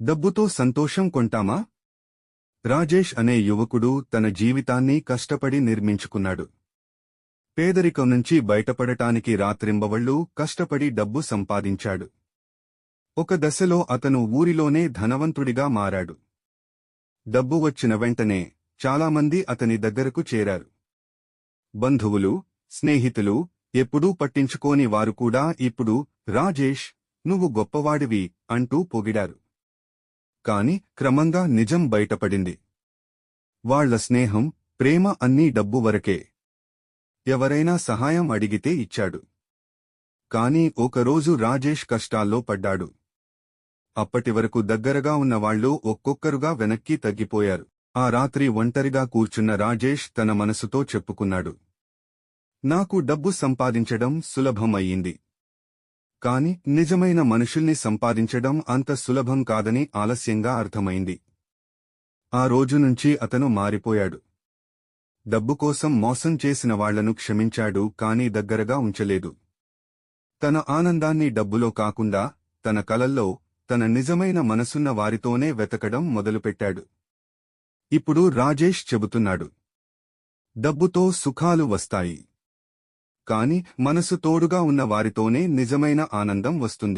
డబ్బుతో సంతోషం కొంటామా? రాజేష్ అనే యువకుడు తన జీవితాన్ని కష్టపడి నిర్మించుకున్నాడు. పేదరికం నుంచి బయటపడటానికి రాత్రింబవళ్ళు కష్టపడి డబ్బు సంపాదించాడు. ఒక దశలో అతను ఊరిలోనే ధనవంతుడిగా మారాడు. డబ్బు వచ్చిన వెంటనే చాలామంది అతని దగ్గరకు చేరారు. బంధువులు స్నేహితులు ఎప్పుడూ పట్టించుకోని వారు కూడా ఇప్పుడు రాజేష్ నువ్వు గొప్పవాడివి అంటూ పొగిడారు. కాని క్రమంగా నిజం బయటపడింది. వాళ్ళ స్నేహం ప్రేమ అన్నీ డబ్బు వరకే. ఎవరైనా సహాయం అడిగితే ఇచ్చాడు. కాని ఒకరోజు రాజేష్ కష్టాల్లో పడ్డాడు. అప్పటివరకు దగ్గరగా ఉన్నవాళ్ళు ఒక్కొక్కరుగా వెనక్కి తగ్గిపోయారు. ఆ రాత్రి ఒంటరిగా కూర్చున్న రాజేష్ తన మనసుతో చెప్పుకున్నాడు. నాకు డబ్బు సంపాదించడం సులభమయ్యింది కాని నిజమైన మనుషుల్ని సంపాదించడం అంత సులభం కాదని ఆలస్యంగా అర్థమైంది. ఆ రోజు నుంచి అతను మారిపోయాడు. డబ్బు కోసం మోసం చేసిన వాళ్ళను క్షమించాడు కాని దగ్గరగా ఉంచలేదు. తన ఆనందాన్ని డబ్బులో కాకుండా తన కలల్లో తన నిజమైన మనసున్న వారితోనే వెతకడం మొదలుపెట్టాడు. ఇప్పుడు రాజేష్ చెబుతున్నాడు. డబ్బుతో సుఖాలు వస్తాయి. కాని మనసు తోడుగా ఉన్న వారితోనే నిజమైన ఆనందం వస్తుంది.